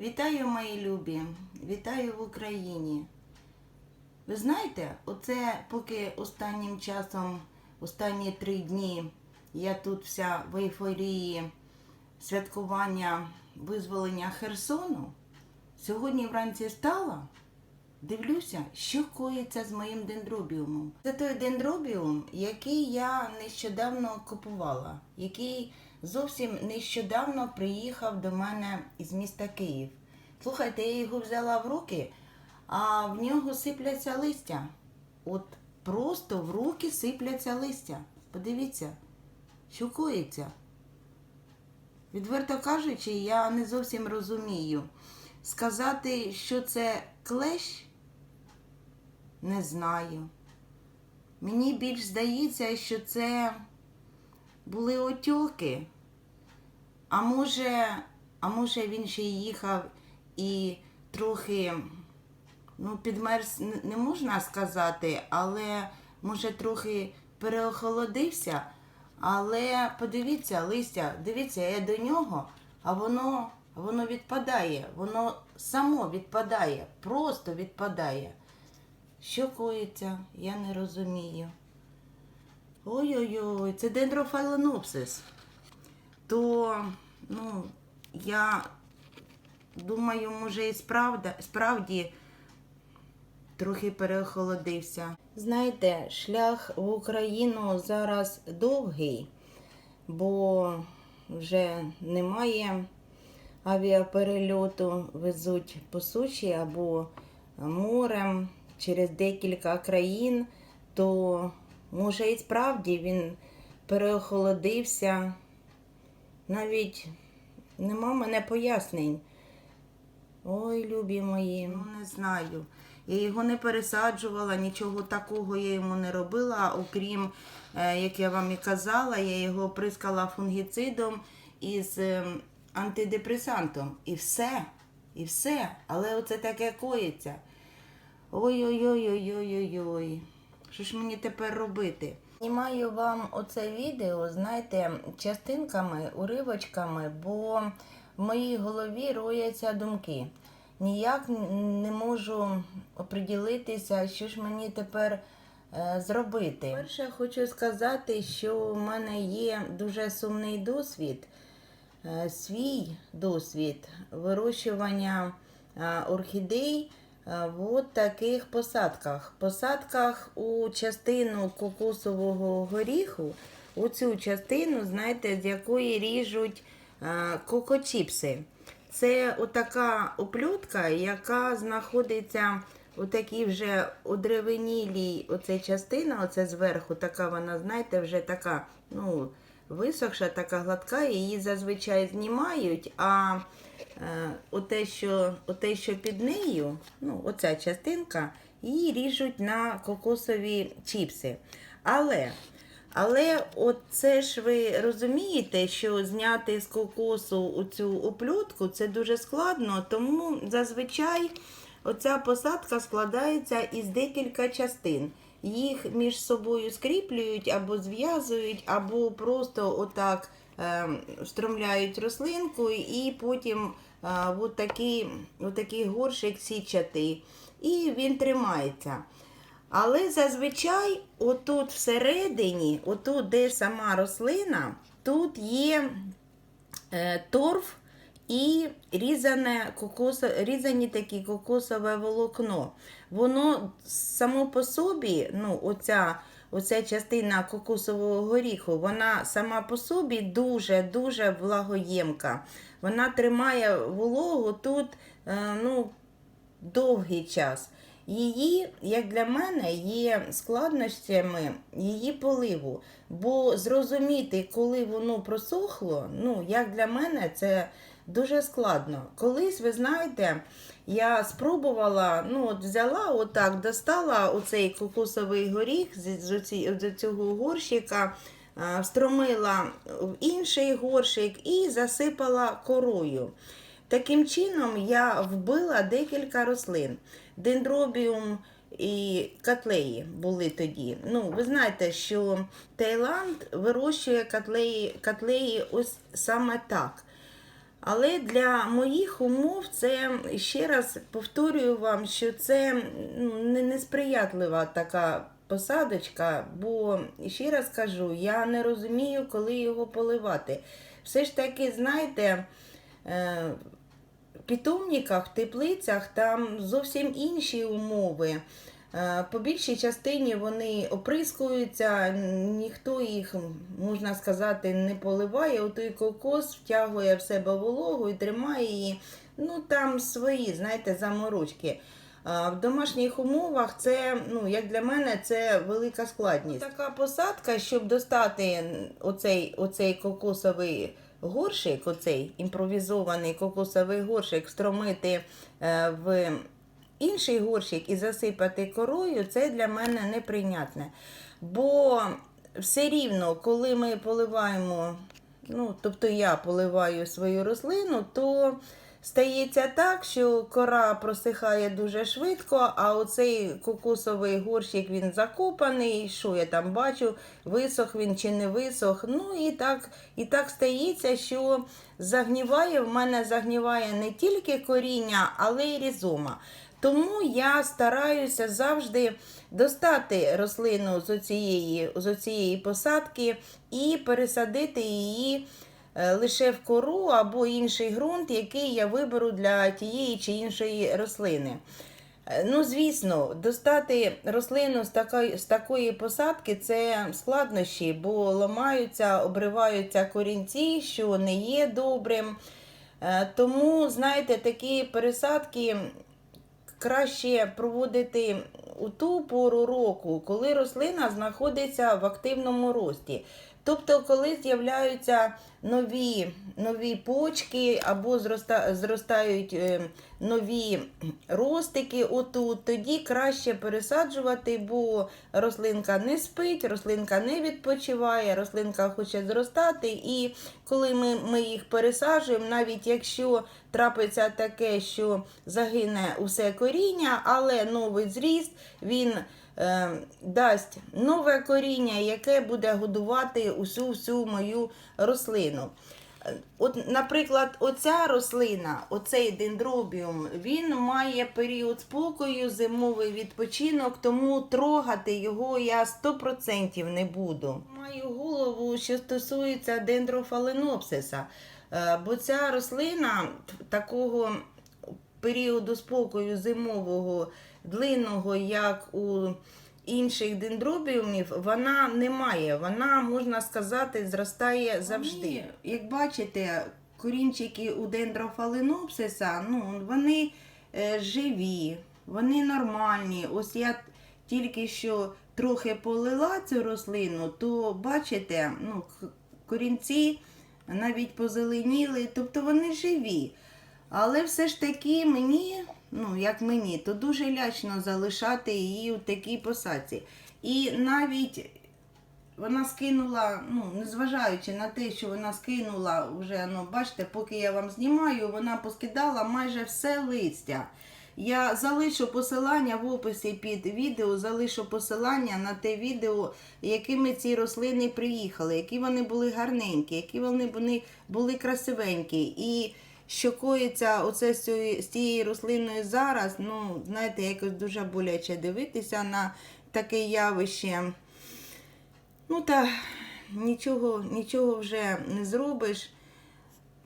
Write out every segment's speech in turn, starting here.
Вітаю, мої любі! Вітаю в Україні. Ви знаєте, оце поки останнім часом, останні три дні, я тут вся в ейфорії святкування визволення Херсону. Сьогодні вранці встала, дивлюся, що коїться з моїм дендробіумом. Це той дендробіум, який я нещодавно купувала, який зовсім нещодавно приїхав до мене із міста Київ. Слухайте, я його взяла в руки, а в нього сипляться листя. От просто в руки сипляться листя. Подивіться, що. Відверто кажучи, я не зовсім розумію. Сказати, що це клещ, не знаю. Мені більш здається, що це були отьоки. А може, а може він ще й їхав і трохи, ну, підмерз не можна сказати, але може трохи переохолодився. Але подивіться, листя, дивіться, я до нього, а воно, воно відпадає, воно само відпадає, просто відпадає. Що коїться, я не розумію. Ой-ой-ой, це дендрофаленопсис. То, ну, я думаю, може і справда, справді трохи переохолодився. Знаєте, шлях в Україну зараз довгий, бо вже немає авіаперельоту, везуть по суші або морем через декілька країн, то може і справді він переохолодився. Навіть нема мене пояснень. Ой, любі мої, ну не знаю. Я його не пересаджувала, нічого такого я йому не робила, окрім, е, як я вам і казала, я його прискала фунгіцидом із е, антидепресантом. І все. І все. Але оце таке коїться. Ой-ой-ой-ой-ой-ой-ой. Що ж мені тепер робити? Знімаю вам оце відео, знаєте, частинками, уривочками, бо в моїй голові рояться думки. Ніяк не можу оприділитися, що ж мені тепер е, зробити. Перше, хочу сказати, що в мене є дуже сумний досвід, е, свій досвід вирощування е, орхідей в таких посадках. Посадках у частину кокосового горіху, у цю частину, знаєте, з якої ріжуть е, кокочіпси. Це отака оплютка, яка знаходиться у такій вже одревенілій оце частина, оце зверху, така вона, знаєте, вже така, ну, висохша, така гладка, її зазвичай знімають, а е, оте, що, оте, що під нею, ну, оця частинка, її ріжуть на кокосові чіпси. Але але от це ж ви розумієте, що зняти з кокосу цю оплютку це дуже складно, тому зазвичай оця посадка складається із декілька частин. Їх між собою скріплюють або зв'язують, або просто отак е, встромляють рослинку і потім е, от такий, горшик січатий. І він тримається. Але зазвичай отут всередині, отут, де сама рослина, тут є е, торф і різане кокосо, різані такі кокосове волокно. Воно само по собі, ну, оця, оця частина кокосового горіху, вона сама по собі дуже-дуже влагоємка. Вона тримає вологу тут е, ну, довгий час. Її, як для мене, є складнощами її поливу. Бо зрозуміти, коли воно просохло, ну, як для мене, це дуже складно. Колись, ви знаєте, я спробувала, ну, от взяла отак, достала оцей кокосовий горіх з, з, цього горщика, встромила в інший горщик і засипала корою. Таким чином я вбила декілька рослин. Дендробіум і котлеї були тоді. Ну, ви знаєте, що Таїланд вирощує котлеї, котлеї ось саме так. Але для моїх умов це ще раз повторюю вам, що це ну, не- несприятлива така посадочка, бо ще раз кажу, я не розумію, коли його поливати. Все ж таки, знаєте, е, в питомниках, в теплицях там зовсім інші умови. Е, По більшій частині вони оприскуються, ніхто їх, можна сказати, не поливає. Отой кокос втягує в себе вологу і тримає її. Ну там свої, знаєте, заморочки. В домашніх умовах це, ну, як для мене, це велика складність. Така посадка, щоб достати оцей, оцей кокосовий горшик, оцей імпровізований кокосовий горшик, встромити е, в інший горщик і засипати корою, це для мене неприйнятне. Бо все рівно, коли ми поливаємо, ну, тобто я поливаю свою рослину, то стається так, що кора просихає дуже швидко, а оцей кокосовий горщик він закопаний. Що я там бачу, висох він чи не висох. Ну і так, і так стається, що загніває, в мене загніває не тільки коріння, але й різома. Тому я стараюся завжди достати рослину з оцієї, з оцієї посадки і пересадити її е, лише в кору або інший ґрунт, який я виберу для тієї чи іншої рослини. Е, Ну, звісно, достати рослину з такої, з такої посадки це складнощі, бо ламаються, обриваються корінці, що не є добрим. Е, Тому, знаєте, такі пересадки краще проводити у ту пору року, коли рослина знаходиться в активному рості. Тобто, коли з'являються нові, нові почки або зроста, зростають е, нові ростики отут, тоді краще пересаджувати, бо рослинка не спить, рослинка не відпочиває, рослинка хоче зростати. І коли ми, ми їх пересаджуємо, навіть якщо трапиться таке, що загине усе коріння, але новий зріст, він дасть нове коріння, яке буде годувати усю всю мою рослину. От, наприклад, оця рослина, оцей дендробіум, він має період спокою, зимовий відпочинок, тому трогати його я 100% не буду. Маю голову, що стосується дендрофаленопсиса, Е, бо ця рослина такого періоду спокою зимового, длинного, як у інших дендробіумів, вона не має. Вона, можна сказати, зростає завжди. Як бачите, корінчики у дендрофаленопсиса, ну, вони е, живі, вони нормальні. Ось я тільки що трохи полила цю рослину, то бачите, ну, корінці навіть позеленіли, тобто вони живі. Але все ж таки мені, ну як мені, то дуже лячно залишати її у такій посадці. І навіть вона скинула, ну, незважаючи на те, що вона скинула вже, ну, бачите, поки я вам знімаю, вона поскидала майже все листя. Я залишу посилання в описі під відео, залишу посилання на те відео, якими ці рослини приїхали, які вони були гарненькі, які вони були, красивенькі. І що коїться оце з цією, рослиною зараз, ну, знаєте, якось дуже боляче дивитися на таке явище. Ну та нічого, нічого вже не зробиш.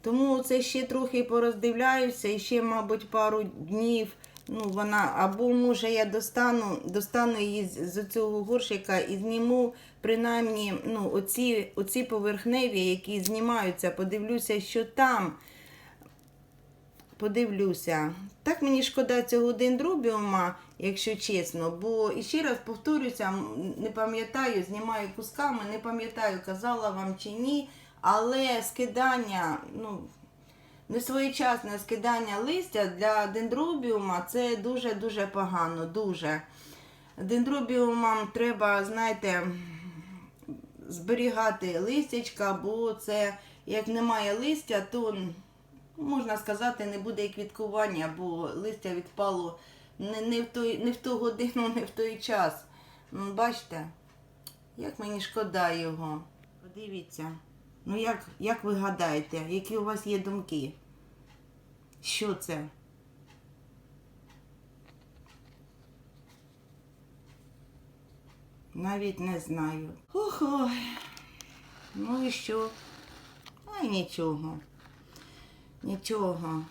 Тому це ще трохи пороздивляюся і ще, мабуть, пару днів. Ну, вона, або може я достану, достану її з, цього горщика і зніму принаймні ну, оці, оці поверхневі, які знімаються, подивлюся, що там. Подивлюся. Так мені шкода цього дендробіума, якщо чесно, бо і ще раз повторюся, не пам'ятаю, знімаю кусками, не пам'ятаю, казала вам чи ні, але скидання, ну, несвоєчасне скидання листя для дендробіума це дуже-дуже погано, дуже. Дендробіумам треба, знаєте, зберігати листячка, бо це як немає листя, то можна сказати, не буде і квіткування, бо листя відпало не, не, в, той, не в ту годину, не в той час. Бачите, як мені шкода його. Подивіться. Ну як, як ви гадаєте, які у вас є думки? Що це? Навіть не знаю. Ох, ой. Ну і що? Ай, нічого. Нічого.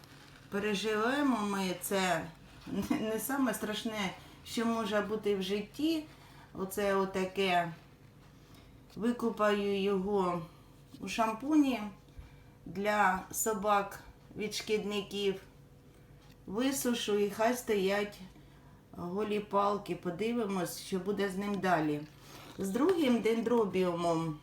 Переживемо ми це не- саме страшне, що може бути в житті. Оце отаке. Викупаю його у шампуні для собак від шкідників. Висушу і хай стоять голі палки. Подивимось, що буде з ним далі. З другим дендробіумом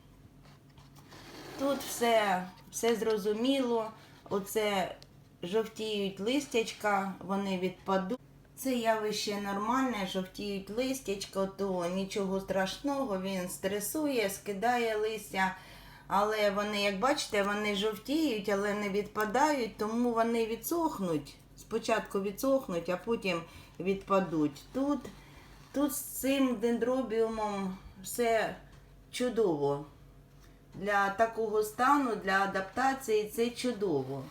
тут все, все зрозуміло. Оце жовтіють листячка, вони відпадуть. Це явище нормальне, жовтіють листячка, то нічого страшного, він стресує, скидає листя. Але вони, як бачите, вони жовтіють, але не відпадають, тому вони відсохнуть. Спочатку відсохнуть, а потім відпадуть. Тут, тут з цим дендробіумом все чудово. Для такого стану, для адаптації це чудово.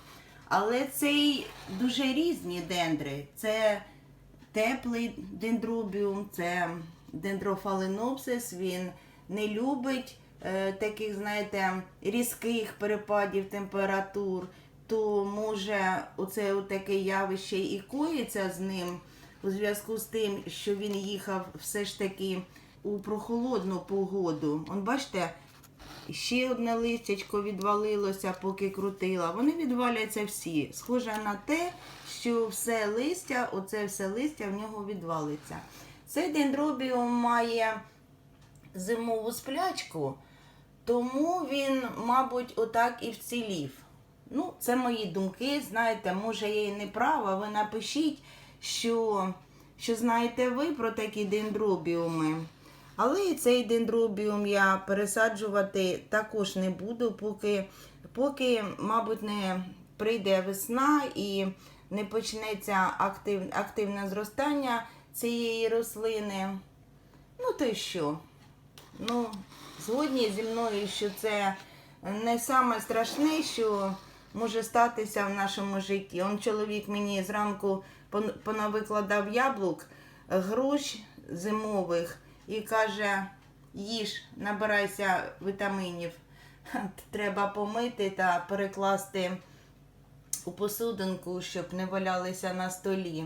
Але це дуже різні дендри. Це теплий дендробіум, це дендрофаленопсис. Він не любить е, таких, знаєте, різких перепадів температур. То може оце таке явище і коїться з ним у зв'язку з тим, що він їхав все ж таки у прохолодну погоду. Он бачите, Ще одне листячко відвалилося, поки крутила. Вони відваляться всі. Схоже на те, що все листя, оце все листя в нього відвалиться. Цей дендробіум має зимову сплячку, тому він, мабуть, отак і вцілів. Ну, це мої думки. Знаєте, може я і не права. Ви напишіть, що, що знаєте ви про такі дендробіуми. Але і цей дендробіум я пересаджувати також не буду, поки, поки мабуть, не прийде весна і не почнеться актив, активне зростання цієї рослини. Ну, то й що? Ну, згодні зі мною, що це не саме страшне, що може статися в нашому житті. Он чоловік мені зранку понавикладав яблук, груш зимових і каже: їж, набирайся вітамінів. Треба помити та перекласти у посудинку, щоб не валялися на столі.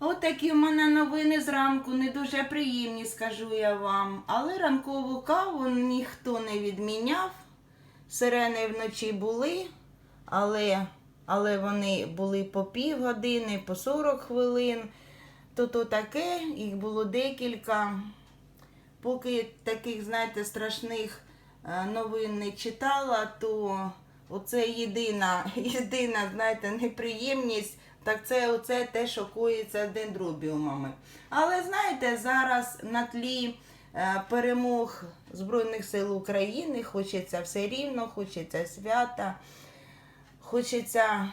От такі в мене новини зранку, не дуже приємні, скажу я вам. Але ранкову каву ніхто не відміняв. Сирени вночі були, але, але вони були по півгодини, по 40 хвилин. То то таке, їх було декілька. Поки таких, знаєте, страшних е, новин не читала, то оце єдина, єдина, знаєте, неприємність, так це оце те, що коїться дендробіумами. Але знаєте, зараз на тлі е, перемог Збройних сил України хочеться все рівно, хочеться свята, хочеться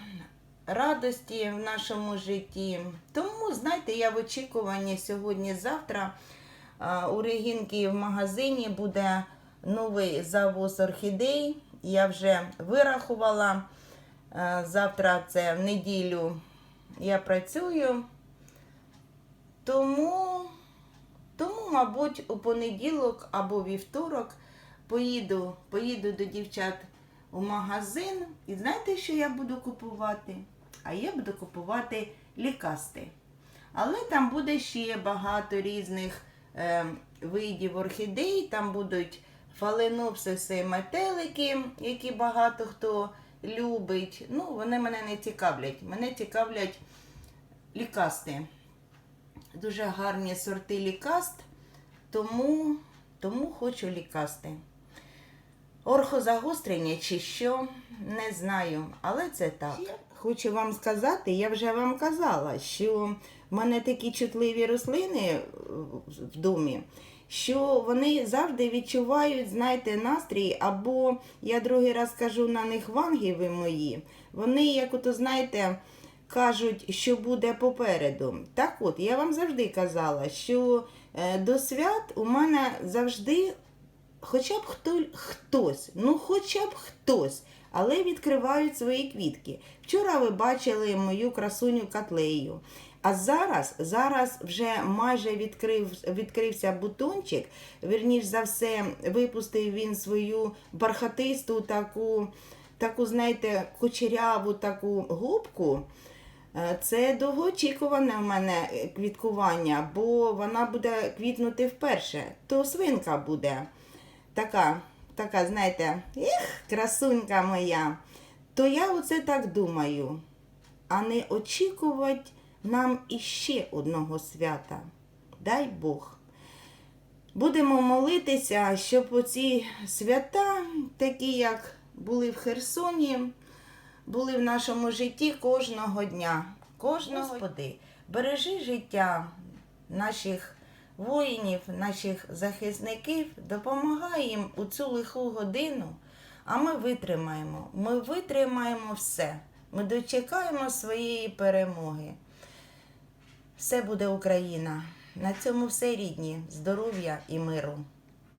радості в нашому житті. Тому, знаєте, я в очікуванні сьогодні-завтра. У Регінки в магазині буде новий завоз орхідей. Я вже вирахувала. Завтра це в неділю я працюю. Тому, тому, мабуть, у понеділок або вівторок поїду, поїду до дівчат у магазин. І знаєте, що я буду купувати? А я буду купувати лікасти. Але там буде ще багато різних видів орхідей. Там будуть фаленопсиси, метелики, які багато хто любить. Ну, вони мене не цікавлять. Мене цікавлять лікасти. Дуже гарні сорти лікаст, тому, тому хочу лікасти. Орхозагострення чи що, не знаю, але це так. Хочу вам сказати, я вже вам казала, що в мене такі чутливі рослини е, в домі, що вони завжди відчувають, знаєте, настрій, або я другий раз кажу на них вангіви мої. Вони, як ото знаєте, кажуть, що буде попереду. Так от, я вам завжди казала, що е, до свят у мене завжди хоча б хто, хтось, ну хоча б хтось, але відкривають свої квітки. Вчора ви бачили мою красуню котлею. А зараз, зараз вже майже відкрив, відкрився бутончик. Вірніш за все, випустив він свою бархатисту таку, таку, знаєте, кучеряву таку губку. Е, Це довгоочікуване в мене е, квіткування, бо вона буде квітнути вперше. То свинка буде така, така, знаєте, ех, красунька моя. То я оце так думаю, а не очікувати нам іще одного свята. Дай Бог. Будемо молитися, щоб оці свята, такі як були в Херсоні, були в нашому житті кожного дня. Кожного Господи, бережи життя наших воїнів, наших захисників, допомагай їм у цю лиху годину, а ми витримаємо. Ми витримаємо все. Ми дочекаємо своєї перемоги. Все буде Україна. На цьому все рідні, здоров'я і миру.